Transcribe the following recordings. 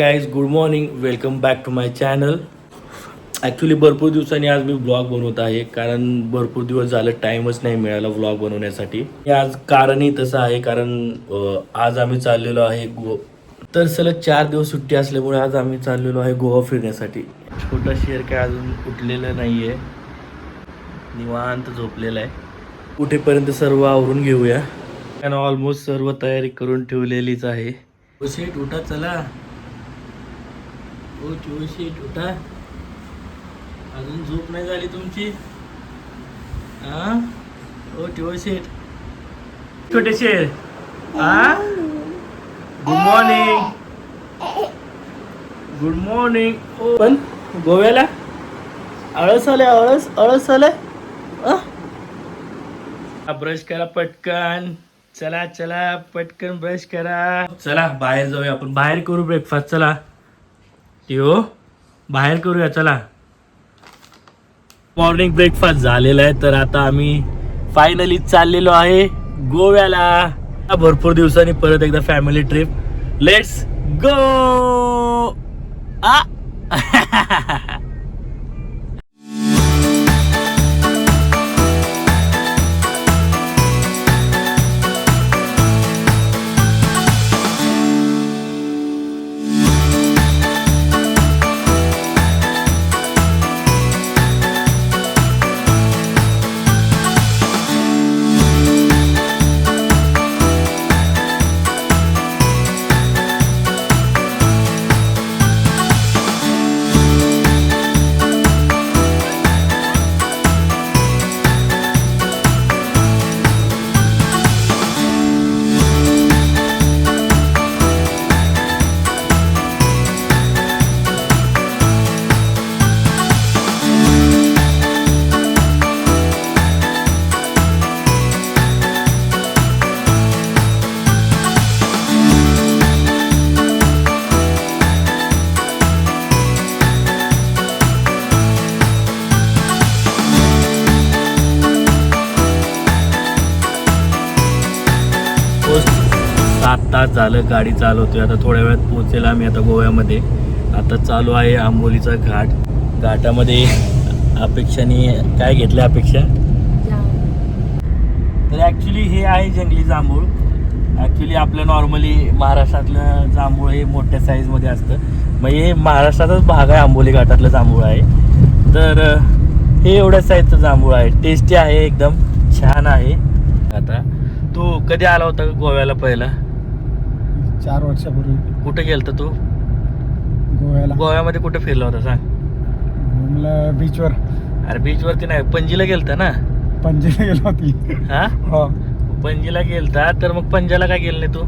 Guys good morning welcome back to my channel actually भरपूर दिवसांनी आज मी ब्लॉग बनवत आहे कारण भरपूर दिवस झालं टाईमच नाही मिळाला व्लॉग बनवण्यासाठी. आज कारणही तसं आहे कारण आज आम्ही चाललेलो आहे गो तर सलग चार दिवस सुट्टी असल्यामुळे आज आम्ही चाललेलो आहे गोवा फिरण्यासाठी. छोटा शेअर काय अजून उठलेलं नाही आहे निवांत झोपलेला आहे. कुठेपर्यंत सर्व आवरून घेऊया. कारण ऑलमोस्ट सर्व तयारी करून ठेवलेलीच आहे. ओ उठा चला. हो चो उठा. अजून झोप नाही झाली तुमची? हा हो टिओ शेट छोटे हा गुड मॉर्निंग गुड मॉर्निंग ओ पण गोव्याला? आळस आले आळस आळस आले ब्रश करा पटकन. चला चला पटकन ब्रश करा. चला बाहेर जाऊया आपण. बाहेर करू ब्रेकफास्ट चला. हो बाहेर करूया चला. मॉर्निंग ब्रेकफास्ट झालेला आहे तर आता आम्ही फायनली चाललेलो आहे गोव्याला. भरपूर दिवसांनी परत एकदा फॅमिली ट्रिप लेट्स गो आ! तास झालं गाडी चालवतोय. आता थोड्या वेळात पोहोचेल आम्ही आता गोव्यामध्ये. आता चालू आहे आंबोलीचा घाट. घाटामध्ये अपेक्षाने काय घेतलं अपेक्षा? तर ॲक्च्युली हे आहे जंगली जांभूळ. ॲक्च्युली आपलं नॉर्मली महाराष्ट्रातलं जांभूळ हे मोठ्या साईजमध्ये असतं. मग हे महाराष्ट्राचाच भाग आहे आंबोली घाटातलं जांभूळ आहे. तर हे एवढ्या साईजचं जांभूळ आहे. टेस्टी आहे एकदम. छान आहे. आता तू कधी आला होता गोव्याला पहिला? चार वर्षापूर्वी. कुठे गेलता तू? गोव्याला. गोव्यामध्ये कुठे फिरला होता सांग. बीचवर अरे बीचवरती नाही पणजीला गेलता ना? पणजीला गेलो होती. हा? हो. पणजीला गेलता तर मग पंजाला काय गेलं नाही तू?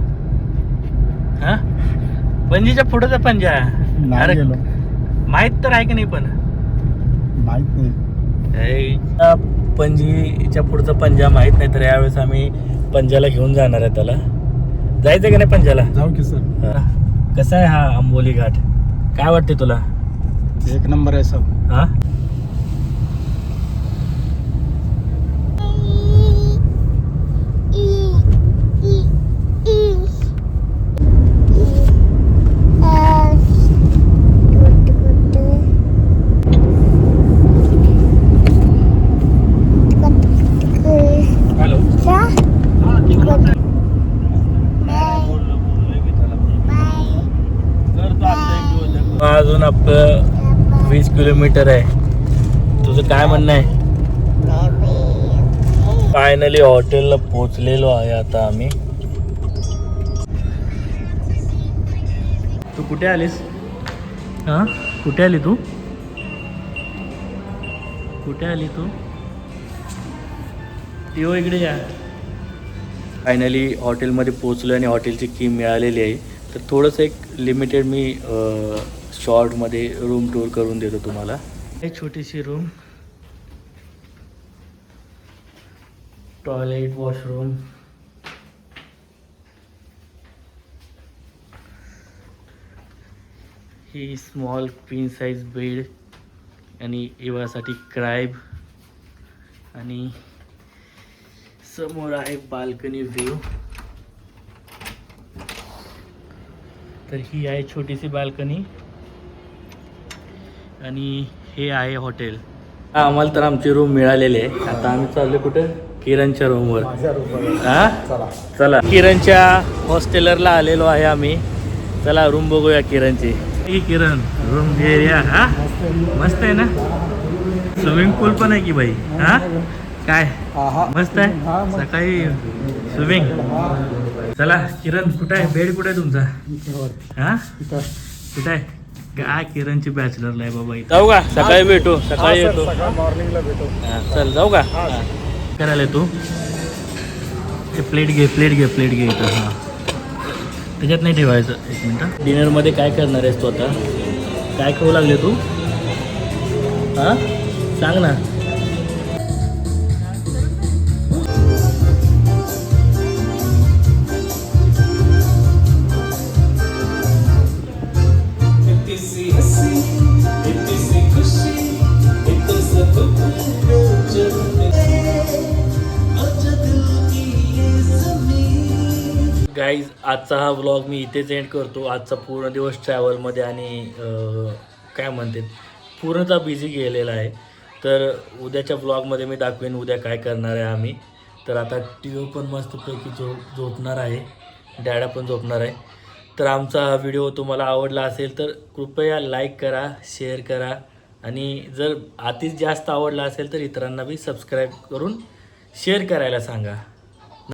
हा? पणजीच्या पुढेचा पंजा अरे गेलो. माहीत तर आहे की नाही पण? माहीत नाही. पणजीच्या पुढचा पंजा माहीत नाही तर यावेळेस आम्ही पंजाला घेऊन जाणार आहे त्याला. जायचं की नाही पंजाला? जाऊ की सर. कसा आहे हा आंबोली घाट? काय वाटते तुला? एक नंबर आहे सब हा? अजून आपलं वीस किलोमीटर आहे. तुझं काय म्हणणं आहे? फायनली हॉटेलला पोहोचलेलो आहे आता आम्ही. तू कुठे आलीस? हा? कुठे आली तू? कुठे आली तू? येऊ इकडे या फायनली हॉटेलमध्ये पोचलो आणि हॉटेलची की मिळालेली आहे. तर थोडंसं एक लिमिटेड मी शॉर्टमध्ये रूम टूर करून देतो तुम्हाला. एक छोटीशी रूम टॉयलेट वॉशरूम ही स्मॉल क्वीन साईज बेड आणि इवासाठी क्राईब आणि समोर आहे बाल्कनी व्ह्यू तर ही आहे छोटीशी बाल्कनी आणि हे आहे हॉटेल. आम्हाला तर आमची रूम मिळालेली आहे आता आम्ही चाललो कुठं? किरणच्या रूमवर माझ्या रूमवर हा? चला. चला. किरणच्या हॉस्टेलरला आलेलो आहे आम्ही. चला रूम बघूया किरणची. ही किरण रूम एरिया हा? मस्त आहे. ना? स्विमिंग पूल पण आहे की बाई? हा? काय? मस्त हा, आहे. सकाळी स्विमिंग चला किरण कुठं आहे? बेड कुठे आहे तुमचा? हा? कुठं आहे? काय किरणची बॅचलरला आहे बाबा इथं. जाऊ का? सकाळी भेटू सकाळी येतो. मॉर्निंगला भेटू. हा, चल जाऊ का. करायला तू? ते प्लेट घे प्लेट घे प्लेट घे इथं हां. त्याच्यात नाही ठेवायचं. एक मिनटं. डिनरमध्ये काय करणार आहेस तू आता? काय खाऊ लागले तू? हां? सांग ना. गाईज आजचा हा व्लॉग मी इथेच एंड करतो. आजचा पूर्ण दिवस ट्रॅव्हलमध्ये आणि काय म्हणते पूर्णतः बिझी गेलेला आहे. तर उद्याच्या व्लॉगमध्ये मी दाखवेन उद्या काय करणार आहे आम्ही. तर आता टी व्ही पण मस्तपैकी झो झोपणार आहे. डॅडा पण झोपणार आहे. तर आमचा हा व्हिडिओ तुम्हाला आवडला असेल तर कृपया लाईक करा शेअर करा. आणि जर अतिच जास्त आवडला असेल तर इतरांना बी सबस्क्राईब करून शेअर करायला सांगा.